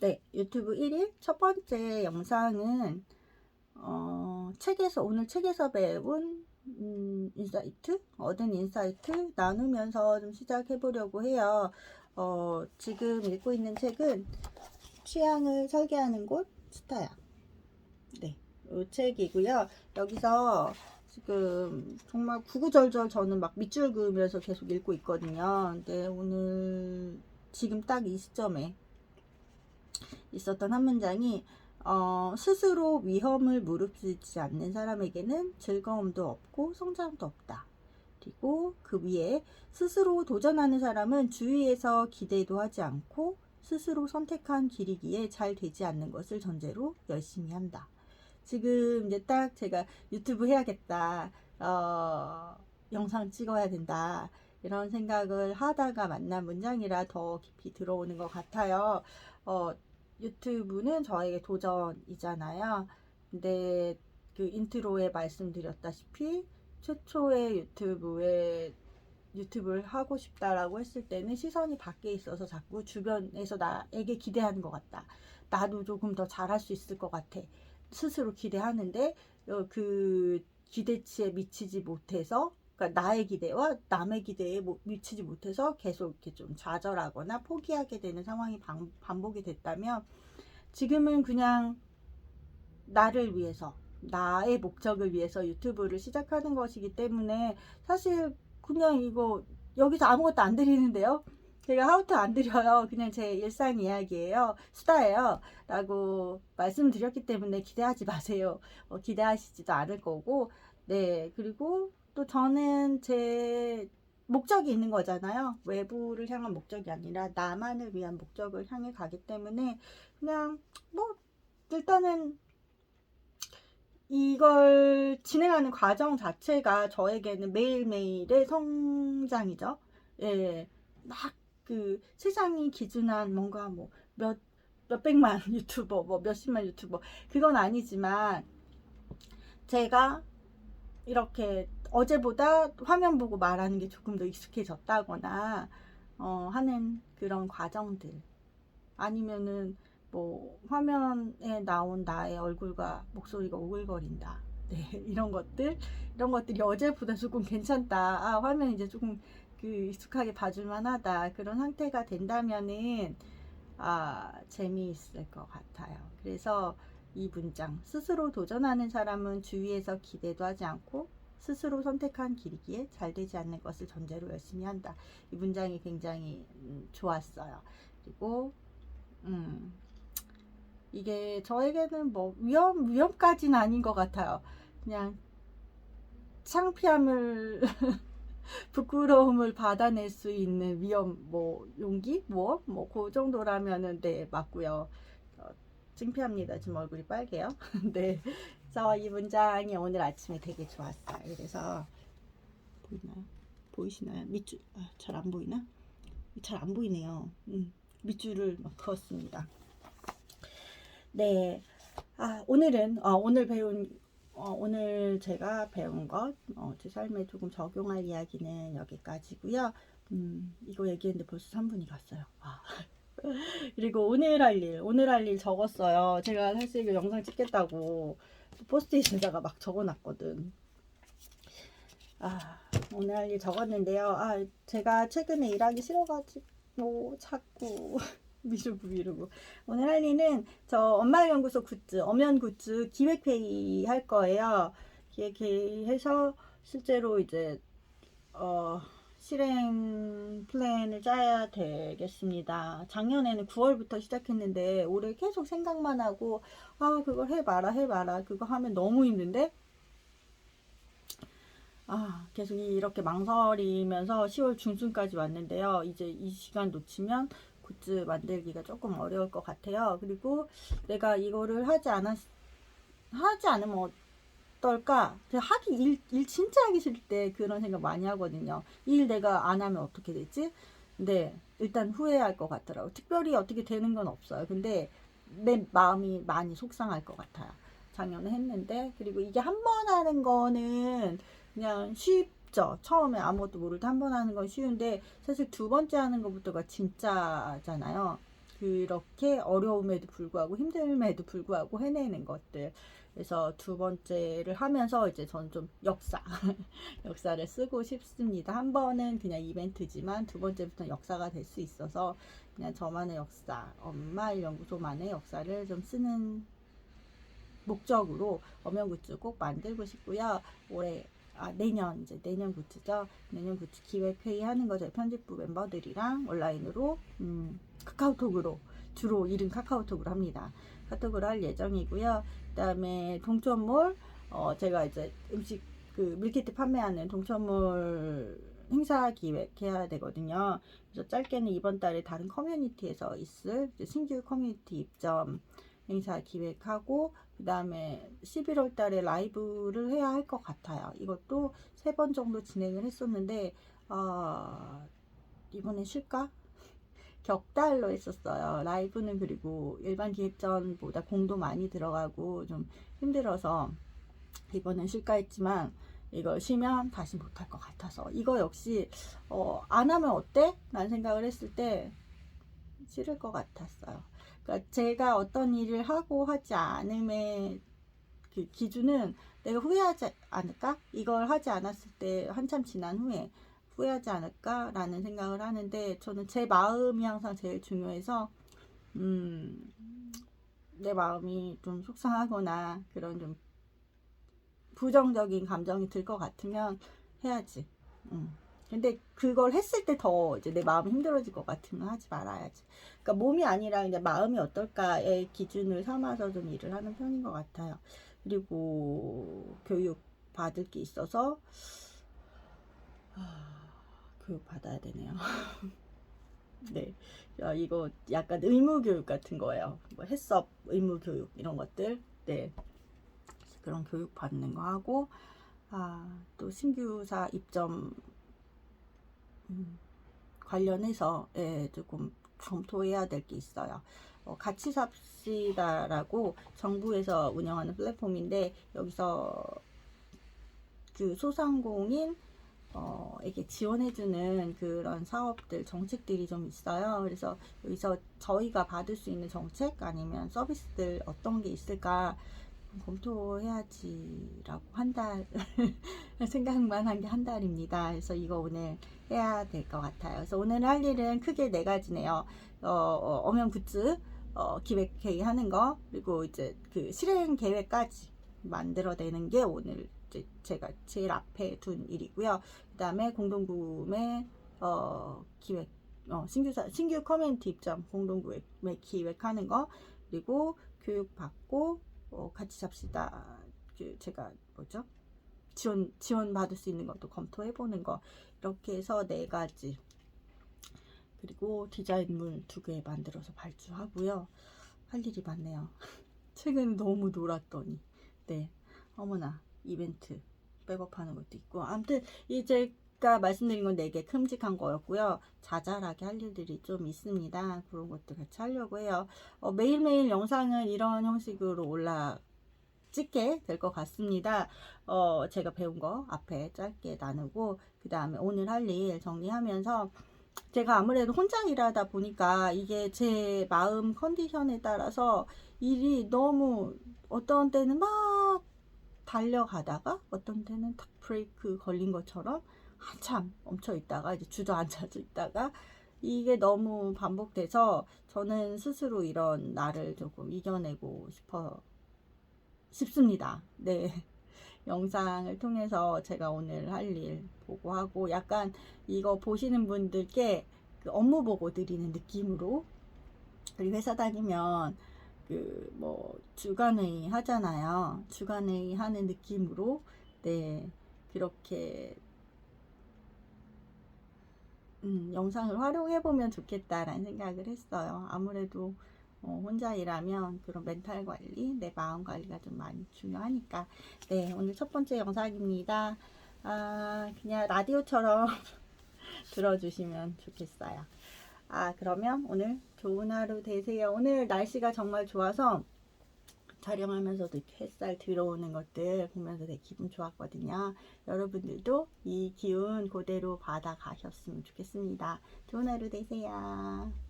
네, 유튜브 1일 첫 번째 영상은 어, 책에서 오늘 책에서 배운 음, 인사이트, 얻은 인사이트 나누면서 좀 시작해 보려고 해요. 어, 지금 읽고 있는 책은 취향을 설계하는 곳 스타야. 네, 이 책이고요. 여기서 지금 정말 구구절절 저는 막 밑줄 그으면서 계속 읽고 있거든요. 근데 오늘 지금 딱 이 시점에 있었던 한 문장이 어, 스스로 위험을 무릅쓰지 않는 사람에게는 즐거움도 없고 성장도 없다. 그리고 그 위에 스스로 도전하는 사람은 주위에서 기대도 하지 않고 스스로 선택한 길이기에 잘 되지 않는 것을 전제로 열심히 한다. 지금 이제 딱 제가 유튜브 해야겠다. 어, 영상 찍어야 된다. 이런 생각을 하다가 만난 문장이라 더 깊이 들어오는 것 같아요. 어, 유튜브는 저에게 도전이잖아요. 근데 그 인트로에 말씀드렸다시피 최초의 유튜브에 유튜브를 하고 싶다라고 했을 때는 시선이 밖에 있어서 자꾸 주변에서 나에게 기대하는 것 같다. 나도 조금 더 잘할 수 있을 것 같아. 스스로 기대하는데 어, 그 기대치에 미치지 못해서 그러니까 나의 기대와 남의 기대에 모- 미치지 못해서 계속 이렇게 좀 좌절하거나 포기하게 되는 상황이 반, 반복이 됐다면 지금은 그냥 나를 위해서 나의 목적을 위해서 유튜브를 시작하는 것이기 때문에 사실 그냥 이거 여기서 아무것도 안 드리는데요. 제가 하우트 안 드려요. 그냥 제 일상 이야기예요. 수다예요. 라고 말씀드렸기 때문에 기대하지 마세요. 어, 기대하시지도 않을 거고. 네. 그리고 또 저는 제 목적이 있는 거잖아요. 외부를 향한 목적이 아니라 나만을 위한 목적을 향해 가기 때문에 그냥 뭐 일단은 이걸 진행하는 과정 자체가 저에게는 매일매일의 성장이죠. 예. 막 그 세상이 기준한 뭔가 뭐 몇 몇백만 유튜버 뭐 몇십만 유튜버 그건 아니지만 제가 이렇게 어제보다 화면 보고 말하는 게 조금 더 익숙해졌다거나 어, 하는 그런 과정들. 아니면은 뭐 화면에 나온 나의 얼굴과 목소리가 오글거린다. 네 이런 것들. 이런 것들이 어제보다 조금 괜찮다. 아 화면 이제 조금 그 익숙하게 봐줄만하다. 그런 상태가 된다면은 아 재미있을 것 같아요. 그래서 이 문장 스스로 도전하는 사람은 주위에서 기대도 하지 않고 스스로 선택한 길이기에 잘 되지 않는 것을 전제로 열심히 한다. 이 문장이 굉장히 음, 좋았어요. 그리고 음, 이게 저에게는 뭐 위험 위험까지는 아닌 것 같아요. 그냥 창피함을 부끄러움을 받아낼 수 있는 위험 뭐 용기 뭐뭐그 정도라면은 네 맞고요. 어, 창피합니다. 지금 얼굴이 빨개요. 네. 그래서 이 문장이 오늘 아침에 되게 좋았어요. 그래서 보이나요? 보이시나요? 밑줄 아, 잘안 보이나? 잘 안 보이네요. 음, 밑줄을 막 그었습니다. 네. 아, 오늘은 어, 오늘 배운 어, 오늘 제가 배운 것, 어, 제 삶에 조금 적용할 이야기는 여기까지고요. 음, 이거 얘기했는데 벌써 3분이 갔어요. 아. 그리고 오늘 할 일, 오늘 할 일 적었어요. 제가 사실 이거 영상 찍겠다고 포스트잇에다가 막 적어놨거든. 아, 오늘 할 일 적었는데요. 아, 제가 최근에 일하기 싫어가지고 자꾸 미루고 미루고. 오늘 할 일은 저 엄마 연구소 굿즈, 엄연 굿즈 기획회의 할 거예요. 기획회의 해서 실제로 이제 어, 실행 플랜을 짜야 되겠습니다. 작년에는 9월부터 시작했는데 올해 계속 생각만 하고 아 그걸 해봐라 해봐라 그거 하면 너무 힘든데 아 계속 이렇게 망설이면서 10월 중순까지 왔는데요. 이제 이 시간 놓치면 굿즈 만들기가 조금 어려울 것 같아요. 그리고 내가 이거를 하지 않았 하지 않으면 어떨까? 하기 일, 일 진짜 하기 싫을 때 그런 생각 많이 하거든요. 이 일 내가 안 하면 어떻게 되지? 근데 일단 후회할 것 같더라고요. 특별히 어떻게 되는 건 없어요. 근데 내 마음이 많이 속상할 것 같아요. 작년에 했는데 그리고 이게 한 번 하는 거는 그냥 쉽죠. 처음에 아무것도 모를 때 한 번 하는 건 쉬운데 사실 두 번째 하는 것부터가 진짜잖아요. 그렇게 어려움에도 불구하고 힘듦에도 불구하고 해내는 것들. 그래서 두 번째를 하면서 이제 전 좀 역사, 역사를 쓰고 싶습니다. 한 번은 그냥 이벤트지만 두 번째부터는 역사가 될 수 있어서 그냥 저만의 역사, 엄마 일 연구소만의 역사를 좀 쓰는 목적으로 어명 굿즈 꼭 만들고 싶고요. 올해 아 내년 이제 내년 굿즈죠. 내년 굿즈 기획 회의 하는 거 저희 편집부 멤버들이랑 온라인으로 음, 카카오톡으로 주로 일은 카카오톡으로 합니다. 카톡으로 할 예정이고요. 그다음에 동천몰 어 제가 이제 음식 그 밀키트 판매하는 동천몰 행사 기획해야 되거든요. 그래서 짧게는 이번 달에 다른 커뮤니티에서 있을 신규 커뮤니티 입점 행사 기획하고 그 다음에 11월 달에 라이브를 해야 할 것 같아요. 이것도 세 번 정도 진행을 했었는데 어, 이번에 쉴까? 격달로 했었어요. 라이브는 그리고 일반 기획전보다 공도 많이 들어가고 좀 힘들어서 이번엔 쉴까 했지만 이거 쉬면 다시 못할 것 같아서 이거 역시 어, 안 하면 어때? 라는 생각을 했을 때 싫을 것 같았어요. 그러니까 제가 어떤 일을 하고 하지 않음의 그 기준은 내가 후회하지 않을까? 이걸 하지 않았을 때 한참 지난 후에 후회하지 않을까라는 생각을 하는데 저는 제 마음이 항상 제일 중요해서 음, 내 마음이 좀 속상하거나 그런 좀 부정적인 감정이 들 것 같으면 해야지. 음. 근데 그걸 했을 때 더 이제 내 마음이 힘들어질 것 같으면 하지 말아야지. 그러니까 몸이 아니라 이제 마음이 어떨까의 기준을 삼아서 좀 일을 하는 편인 것 같아요. 그리고 교육 받을 게 있어서 아, 교육 받아야 되네요. 네, 야, 이거 약간 의무 교육 같은 거예요. 뭐 해썹 의무 교육 이런 것들. 네, 그런 교육 받는 거 하고 아, 또 신규사 입점 음, 관련해서 예, 조금 검토해야 될 게 있어요. 어, 같이 삽시다라고 정부에서 운영하는 플랫폼인데 여기서 그 소상공인 어, 에게 지원해주는 그런 사업들, 정책들이 좀 있어요. 그래서 여기서 저희가 받을 수 있는 정책 아니면 서비스들 어떤 게 있을까 검토해야지라고 한 달 생각만 한 게 한 달입니다. 그래서 이거 오늘 해야 될 것 같아요. 그래서 오늘 할 일은 크게 네 가지네요. 어, 어, 엄연 굿즈 어, 기획 회의 하는 거 그리고 이제 그 실행 계획까지 만들어내는 게 오늘 이제 제가 제일 앞에 둔 일이고요. 그다음에 공동구매 어, 기획 어, 신규 사, 신규 커뮤니티 입점 공동구매 기획하는 거 그리고 교육 받고 어, 같이 잡시다. 그 제가 뭐죠? 지원 지원 받을 수 있는 것도 검토해 보는 거 이렇게 해서 네 가지 그리고 디자인물 두 개 만들어서 발주하고요. 할 일이 많네요. 최근 너무 놀았더니 네 어머나 이벤트 백업하는 것도 있고 아무튼 이제 가 말씀드린 건네개 큼직한 거였고요. 자잘하게 할 일들이 좀 있습니다. 그런 것도 같이 하려고 해요. 어, 매일매일 영상은 이런 형식으로 올라 찍게 될 것 같습니다. 어, 제가 배운 거 앞에 짧게 나누고 그 다음에 오늘 할 일 정리하면서 제가 아무래도 혼자 일하다 보니까 이게 제 마음 컨디션에 따라서 일이 너무 어떤 때는 막 달려가다가 어떤 때는 탁 브레이크 걸린 것처럼 한참 멈춰 있다가 이제 주저앉아서 있다가 이게 너무 반복돼서 저는 스스로 이런 나를 조금 이겨내고 싶어 싶습니다. 네. 영상을 통해서 제가 오늘 할 일 보고하고 약간 이거 보시는 분들께 그 업무 보고 드리는 느낌으로 우리 회사 다니면 그 뭐 주간회의 하잖아요. 주간회의 하는 느낌으로 네 그렇게 음, 영상을 활용해 보면 좋겠다라는 생각을 했어요. 아무래도 어, 혼자 일하면 그런 멘탈 관리, 내 마음 관리가 좀 많이 중요하니까. 네, 오늘 첫 번째 영상입니다. 아, 그냥 라디오처럼 들어주시면 좋겠어요. 아, 그러면 오늘 좋은 하루 되세요. 오늘 날씨가 정말 좋아서 촬영하면서도 햇살 들어오는 것들 보면서 되게 기분 좋았거든요. 여러분들도 이 기운 그대로 받아가셨으면 좋겠습니다. 좋은 하루 되세요.